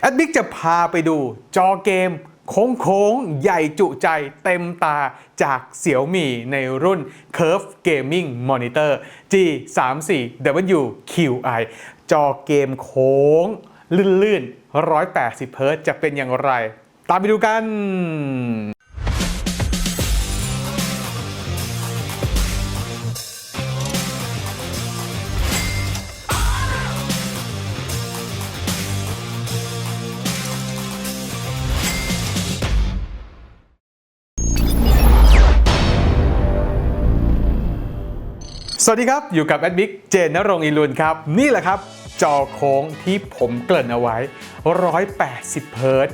แอดบิ๊กจะพาไปดูจอเกมโค้งโค้งๆใหญ่จุใจเต็มตาจากเสี่ยวมี่ในรุ่น Curve Gaming Monitor G34W QI จอเกมโค้ง ลื่นๆ 180 เฮิรตซ์จะเป็นอย่างไร ตามไปดูกัน สวัสดีครับ อยู่กับแอดบิ๊กเจนนรงอิรุนครับ นี่แหละครับ จอโค้งที่ผมเกริ่นเอาไว้ 180 เฮิรต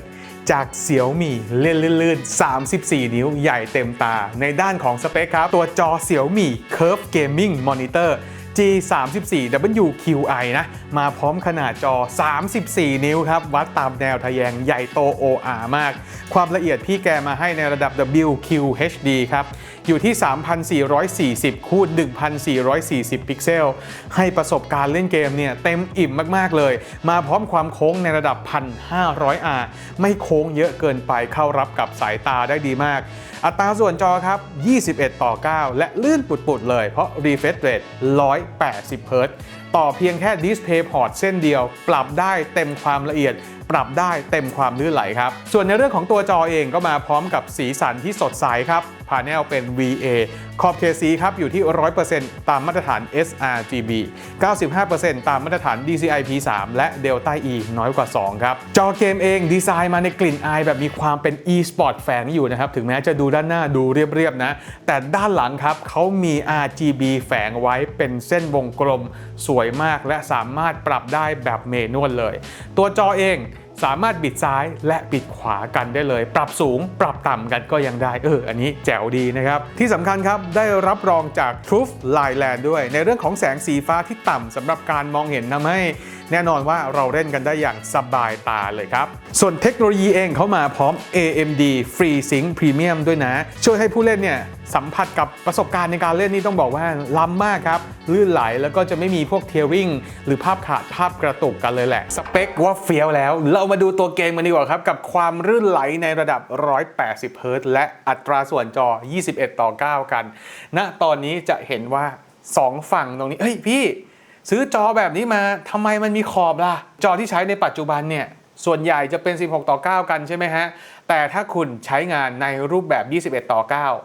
จากเสี่ยวมี่เลื่อนลื่นๆ34 นิ้วใหญ่เต็มตา ในด้านของสเปคครับ ตัวจอเสี่ยวมี่ Curve Gaming Monitor G34WQI นะ มาพร้อมขนาดจอ 34 นิ้วครับ วัดตามแนวทะแยงใหญ่โต OR มาก ความละเอียดพี่แกมาให้ในระดับ WQHD ครับ อยู่ที่ 3,440 คูณ 1,440 พิกเซล ให้ประสบการณ์เล่นเกมเนี่ยเต็มอิ่มมาก ๆ เลย มาพร้อมความโค้งในระดับ 1,500R ไม่โค้งเยอะเกินไปเข้ารับกับสายตาได้ดีมาก อัตราส่วนจอครับ 21 ต่อ 9 และลื่นปุด ๆ เลย เพราะ refresh rate 180 Hz ต่อเพียงแค่ display port เส้นเดียว ปรับได้เต็มความละเอียดปรับได้เต็มความลื่นไหลครับ ส่วนในเรื่องของตัวจอเองก็มาพร้อมกับสีสันที่สดใสครับพาเนลเป็น VA ขอบเขตสีครับอยู่ที่ 100%ตามมาตรฐาน sRGB 95%ตามมาตรฐาน DCI P3 และ Delta E น้อยกว่า 2 ครับ จอเกมเองดีไซน์มาในกลิ่นอายแบบมีความเป็น e-sport แฝงอยู่นะครับ ถึงแม้จะดูด้านหน้าดูเรียบๆนะ แต่ด้านหลังครับเขามี RGB แฝงไว้เป็นเส้นวงกลม สวยมากและสามารถปรับได้แบบเมนวลเลย ตัวจอเอง สามารถบิดซ้ายและบิดขวากันได้เลย ปรับสูงปรับต่ำกันก็ยังได้ เออ อันนี้แจ๋วดีนะครับ ที่สำคัญครับ ได้รับรองจาก Truth Lineland ด้วย ในเรื่องของแสงสีฟ้าที่ต่ำสำหรับการมองเห็นทำให้ แน่นอนว่าเราเล่นกันได้อย่างสบายตาเลยครับ ส่วนเทคโนโลยีเองเขามาพร้อม AMD FreeSync Premium ด้วยนะ ช่วยให้ผู้เล่นเนี่ยสัมผัสกับประสบการณ์ในการเล่นนี่ต้องบอกว่าล้ำมากครับ ลื่นไหลแล้วก็จะไม่มีพวกเทลริงหรือภาพขาดภาพกระตุกกันเลยแหละ สเปคว่าเฟี้ยวแล้ว เรามาดูตัวเกมกันดีกว่าครับ กับความรื่นไหลในระดับ 180เฮิรตซ์และอัตราส่วนจอ 21 ต่อ 9 กันณตอนนี้จะเห็นว่า 2 ฝั่งตรงนี้เฮ้ยพี่ ซื้อจอแบบนี้มาทำไมมันมีขอบล่ะ จอที่ใช้ในปัจจุบันเนี่ยส่วนใหญ่จะเป็น 16 ต่อ 9 กันใช่ไหมฮะ แต่ถ้าคุณใช้งานในรูปแบบ 21 ต่อ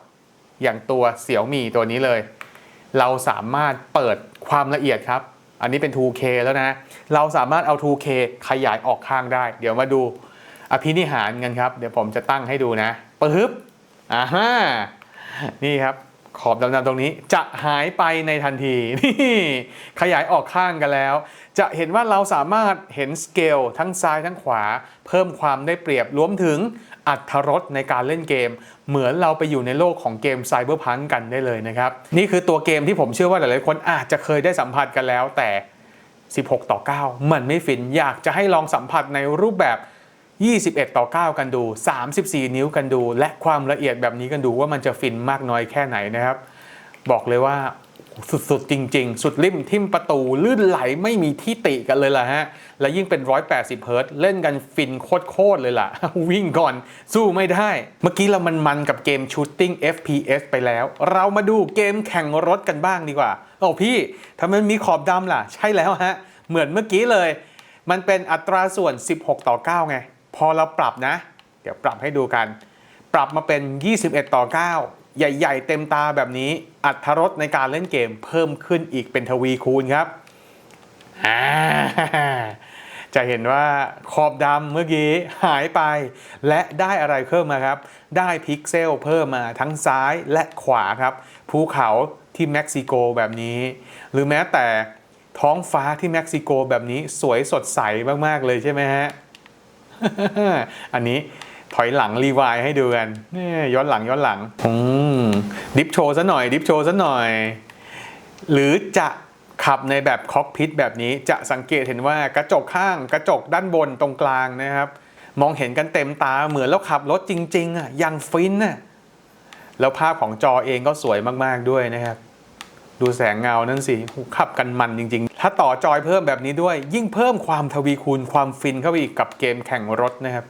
9 อย่างตัวเสี่ยวมี่ตัวนี้เลย เราสามารถเปิดความละเอียดครับ อันนี้เป็น 2K แล้วนะ เราสามารถเอา 2K ขยายออกข้างได้ เดี๋ยวมาดูอภินิหารกันครับ เดี๋ยวผมจะตั้งให้ดูนะปึ๊บอ่าฮะนี่ครับ ขอบดำๆตรงนี้ จะหายไปในทันทีนี่ขยายออกข้างกันแล้ว จะเห็นว่าเราสามารถเห็นสเกลทั้งซ้ายทั้งขวา เพิ่มความได้เปรียบรวมถึงอัตรสในการเล่นเกม เหมือนเราไปอยู่ในโลกของเกมไซเบอร์พังกันได้เลยนะครับ นี่คือตัวเกมที่ผมเชื่อว่าหลายๆคนอาจจะเคยได้สัมผัสกันแล้วแต่ 16 ต่อ 9 มันไม่ฟินอยากจะให้ลองสัมผัสในรูปแบบ 21 ต่อ 9 กันดู 34 นิ้วกันดู และความละเอียดแบบนี้กันดูว่ามันจะฟินมากน้อยแค่ไหนนะครับ บอกเลยว่าสุดๆ จริง ๆ สุดริมทิมประตูลื่นไหลไม่มีที่ติกันเลยล่ะฮะ และยิ่งเป็น 180 เฮิรตซ์เล่นกันฟินโคตรๆเลยล่ะ วิ่งก่อนสู้ไม่ได้ เมื่อกี้เรามันมันกับเกมชูตติ้ง FPS ไปแล้ว เรามาดูเกมแข่งรถกันบ้างดีกว่าโอ้พี่ทำไมมันมีขอบดำล่ะ ใช่แล้วฮะ เหมือนเมื่อกี้เลย มันเป็นอัตราส่วน 16 ต่อ 9 ไง พอเราปรับนะ เดี๋ยวปรับให้ดูกัน ปรับมาเป็น 21 ต่อ 9 ใหญ่ ๆ เต็มตาแบบนี้ อัตรรสในการเล่นเกมเพิ่มขึ้นอีกเป็นทวีคูณครับ จะเห็นว่าขอบดำเมื่อกี้หายไป และได้อะไรเพิ่มมาครับ ได้พิกเซลเพิ่มมาทั้งซ้ายและขวาครับ ภูเขาที่เม็กซิโกแบบนี้ หรือแม้แต่ท้องฟ้าที่เม็กซิโกแบบนี้สวยสดใสมาก ๆ เลยใช่ไหมฮะ อันนี้ถอยหลังรีวายให้ดูกันนี่ย้อนหลังย้อนหลังอืมดิฟโชว์ซะหน่อย ดิฟโชว์ซะหน่อย หรือจะขับในแบบคอกพิทแบบนี้จะสังเกตเห็นว่ากระจกข้างกระจกด้านบนตรงกลางนะครับ มองเห็นกันเต็มตาเหมือนแล้วขับรถจริง ๆอะอย่างฟินน่ะแล้วภาพของจอเองก็สวยมาก ๆ ด้วยนะครับ ดูแสงเงานั่นสิขับกันมันจริง ๆ ถ้าต่อจอยเพิ่มแบบนี้ด้วย ยิ่งเพิ่มความทวีคูณความฟินเข้าไปอีกกับเกมแข่งรถนะครับ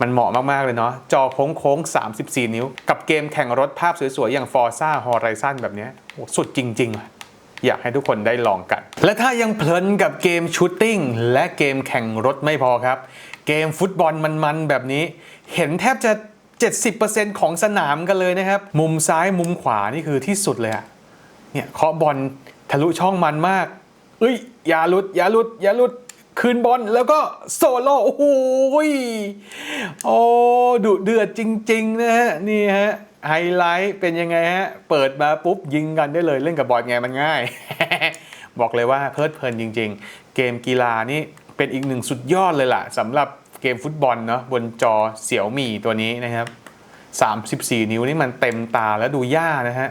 มันเหมาะมาก ๆ เลยเนาะ จอโค้งๆ 34 นิ้ว กับเกมแข่งรถภาพสวย ๆ อย่าง Forza Horizon แบบนี้โอ้สุดจริง ๆอยากให้ทุกคนได้ลองกัน และถ้ายังเพลินกับเกมชูตติ้งและเกมแข่งรถไม่พอครับ เกมฟุตบอลมันๆแบบนี้ เห็นแทบจะ 70%ของสนามกันเลยนะครับ มุมซ้ายมุมขวานี่คือที่สุดเลยอะ เนี่ยเคาะบอลทะลุช่องมันมาก เอ้ยอย่าลุดอย่าลุดอย่าลุดคืนบอลแล้วก็โซโล่โอ้โหโอ้ดุเดือดจริง ๆ นะฮะนี่ฮะไฮไลท์เป็นยังไงฮะ เปิดมาปุ๊บยิงกันได้เลยเล่นกับบอลไงมันง่าย บอกเลยว่าเพลิดเพลินจริง ๆ เกมกีฬานี่เป็นอีกหนึ่งสุดยอดเลยล่ะสำหรับเกมฟุตบอลเนาะบนจอเสี่ยวมี่ตัวนี้นะครับ 34 นิ้วนี่มันเต็มตาแล้วดูย่านะฮะ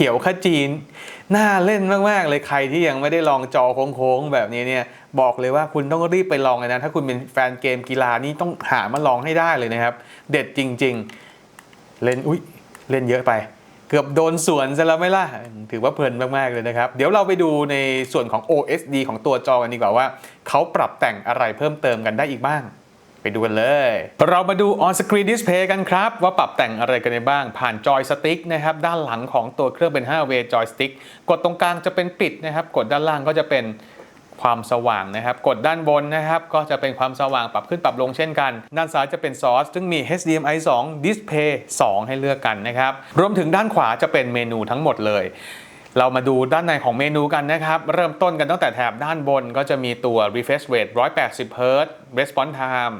ขียวขจีน น่าเล่นมากๆเลยใครที่ยังไม่ได้ลองจอโค้งๆแบบนี้เนี่ยบอกเลยว่าคุณต้องรีบไปลองเลยนะ ถ้าคุณเป็นแฟนเกมกีฬานี่ต้องหามาลองให้ได้เลยนะครับ เด็ดจริง ๆ เล่นอุ๊ยเล่นเยอะไป เกือบโดนสวนซะแล้วไม่ล่ะ ถือว่าเพลินมากๆเลยนะครับ เดี๋ยวเราไปดูในส่วนของ OSD ของตัวจอกันดีกว่าว่า เขาปรับแต่งอะไรเพิ่มเติมกันได้อีกบ้าง ไปดูกันเลย เรามาดู on screen display กันครับ ว่าปรับแต่งอะไรกันได้บ้าง ผ่านจอยสติ๊กนะครับ ด้านหลังของตัวเครื่องเป็น 5-way joystick กดตรงกลางจะเป็นปิดนะครับ กดด้านล่างก็จะเป็นความสว่างนะครับ กดด้านบนนะครับ ก็จะเป็นความสว่างปรับขึ้นปรับลงเช่นกัน ด้านซ้ายจะเป็นซอสซึ่งมี HDMI 2 Display 2 ให้เลือกกันนะครับ รวมถึงด้านขวาจะเป็นเมนูทั้งหมดเลย เรามาดูด้านในของเมนูกันนะครับ เริ่มต้นกันตั้งแต่แถบด้านบนก็จะมีตัว refresh rate 180 Hz response time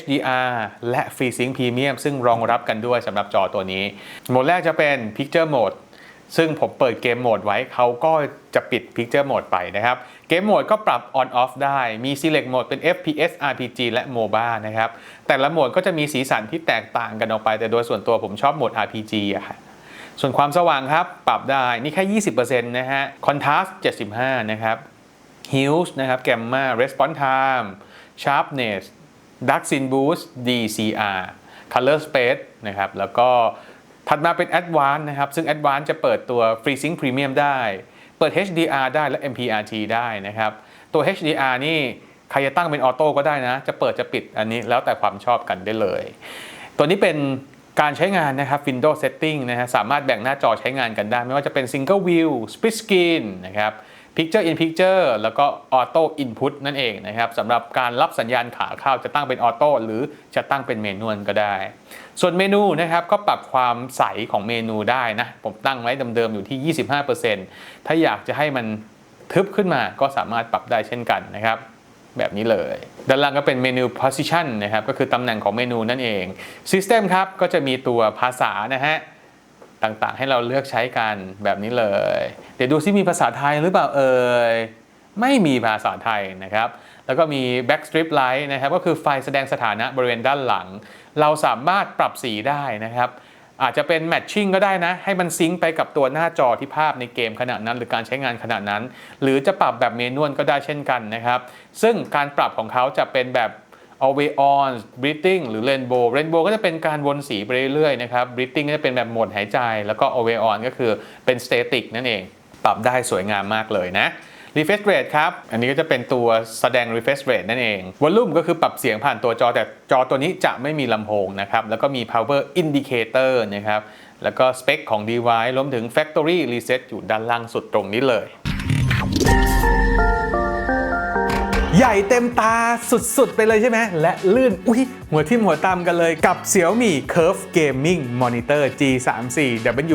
HDR และ FreeSync Premium ซึ่งรองรับกันด้วยสำหรับจอตัวนี้ โหมดแรกจะเป็น Picture Mode ซึ่งผมเปิดเกมโหมดไว้เขาก็จะปิด Picture Mode ไปนะครับ เกมโหมดก็ปรับ On Off ได้ มี Select Mode เป็น FPS RPG และ MOBA นะครับ แต่ละโหมดก็จะมีสีสันที่แตกต่างกันออกไป แต่โดยส่วนตัวผมชอบโหมด RPG อะค่ะ ส่วนความสว่างครับ ปรับได้นี่แค่ 20%นะฮะ Contrast 75 นะครับ Hues นะครับ Gamma Response Time Sharpness Dark Scene Boost DCR Color Space นะครับ แล้วก็ถัดมาเป็น Advanced นะครับ ซึ่ง Advanced จะเปิดตัว FreeSync Premium ได้ เปิด HDR ได้และ MPRT ได้นะครับ ตัว HDR นี่ใครจะตั้งเป็นออโต้ก็ได้นะ จะเปิดจะปิดอันนี้แล้วแต่ความชอบกันได้เลย ตัวนี้เป็น การใช้งานนะครับ Windows Setting นะฮะสามารถแบ่งหน้าจอใช้งานกันได้ ไม่ว่าจะเป็น Single View Split Screen นะครับ Picture in Picture แล้วก็ Auto Input นั่นเองนะครับสำหรับการรับสัญญาณขาเข้าจะตั้งเป็นออโต้หรือจะตั้งเป็นเมนูก็ได้ ส่วนเมนูนะครับก็ปรับความใสของเมนูได้นะ ผมตั้งไว้เดิมๆอยู่ที่ 25%ถ้าอยากจะให้มันทึบขึ้นมาก็สามารถปรับได้เช่นกันนะครับ แบบนี้เลย ด้านล่างก็เป็นเมนู position นะครับ ก็คือตำแหน่งของเมนูนั่นเอง system ครับ ก็จะมีตัวภาษานะฮะต่างๆ ให้เราเลือกใช้กันแบบนี้เลย เดี๋ยวดูซิมีภาษาไทยหรือเปล่าเอ่ยไม่มีภาษาไทยนะครับ แล้วก็มี backstrip light นะครับ ก็คือไฟแสดงสถานะบริเวณด้านหลัง เราสามารถปรับสีได้นะครับ อาจจะเป็นแมทชิ่งก็ได้นะ ให้มันซิงค์ไปกับตัวหน้าจอที่ภาพในเกมขณะนั้น หรือการใช้งานขณะนั้น หรือจะปรับแบบเมนวลก็ได้เช่นกันนะครับ ซึ่งการปรับของเขาจะเป็นแบบ always on breathing หรือ rainbow rainbow ก็จะเป็นการวนสีไปเรื่อยๆนะครับ breathing ก็จะเป็นแบบโหมดหายใจ แล้วก็ always on ก็คือเป็น static นั่นเอง ปรับได้สวยงามมากเลยนะ refresh rate ครับ อันนี้ก็จะเป็นตัวแสดง refresh rate นั่นเอง volume ก็คือปรับเสียงผ่านตัวจอแต่จอตัวนี้จะไม่มีลำโพงนะครับ แล้วก็มี power indicator นะครับ แล้วก็ spec ของ device รวมถึง factory reset อยู่ด้านล่างสุดตรงนี้เลยใหญ่เต็มตาสุดๆ ไปเลยใช่ไหม และลื่น อุ้ยหัวทิ่มหัวตามกันเลยกับ Xiaomi Curve Gaming Monitor G34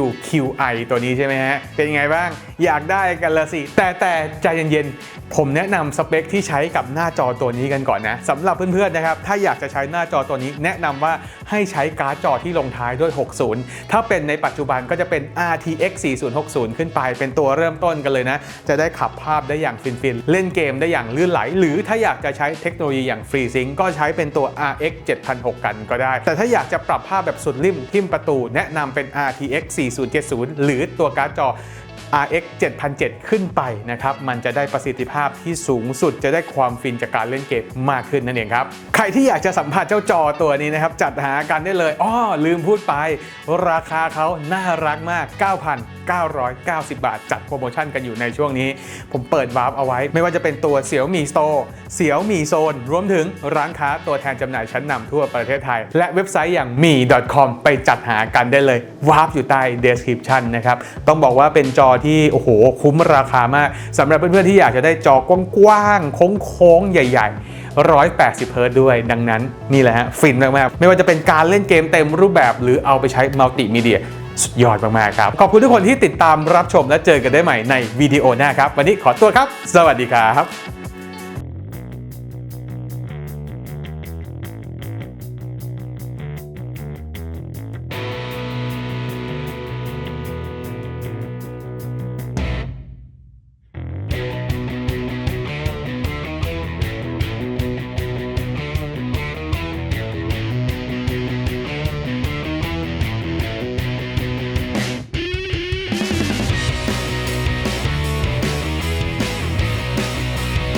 WQI ตัวนี้ใช่ไหมฮะ เป็นยังไงบ้าง อยากได้กันละสิ แต่แต่ใจเย็นๆ ผมแนะนำสเปคที่ใช้กับหน้าจอตัวนี้กันก่อนนะสำหรับเพื่อนๆนะครับถ้าอยากจะใช้หน้าจอตัวนี้ แนะนำว่าให้ใช้การ์ดจอที่ลงท้ายด้วย 60 ถ้าเป็นในปัจจุบันก็จะเป็น RTX 4060 ขึ้นไป เป็นตัวเริ่มต้นกันเลยนะ จะได้ขับภาพได้อย่างฟินๆ เล่นเกมได้อย่างลื่นไหล หรือถ้าอยากจะใช้เทคโนโลยีอย่าง FreeSync ก็ใช้เป็นตัว RX 7006 กันก็ได้ แต่ถ้าอยากจะปรับภาพแบบสุดริมทิมประตู แนะนำเป็น RTX 4070 หรือตัวการ์ดจอ RX 7007 ขึ้นไปนะครับ มันจะได้ประสิทธิภาพที่สูงสุดจะได้ความฟินจากการเล่นเกมมากขึ้นนั่นเองครับ ใครที่อยากจะสัมผัสเจ้าจอตัวนี้นะครับ จัดหากันได้เลยอ้อลืมพูดไป ราคาเขาน่ารักมาก 9,990 บาท จัดโปรโมชั่นกันอยู่ในช่วงนี้ ผมเปิดวาร์ปเอาไว้ ไม่ว่าจะเป็นตัว Xiaomi Store Xiaomi Zone รวมถึงร้านค้าตัวแทนจำหน่ายชั้นนำทั่วประเทศไทย และเว็บไซต์อย่าง mi.com ไปจัดหากันได้เลยวาร์ปอยู่ใต้ description นะครับต้องบอกว่าเป็นจอที่โอ้โหคุ้มราคามากสำหรับเพื่อนๆที่อยากจะได้จอกว้างๆโค้งๆใหญ่ ๆ180เฮิร์ตด้วย ดังนั้นนี่แหละฮะ ฟินมากๆ ไม่ว่าจะเป็นการเล่นเกมเต็มรูปแบบหรือเอาไปใช้มัลติมีเดีย สุดยอดมาก ๆ ครับ ขอบคุณทุกคนที่ติดตามรับชมและเจอกันได้ใหม่ในวิดีโอหน้าครับ วันนี้ขอตัวครับ สวัสดีครับ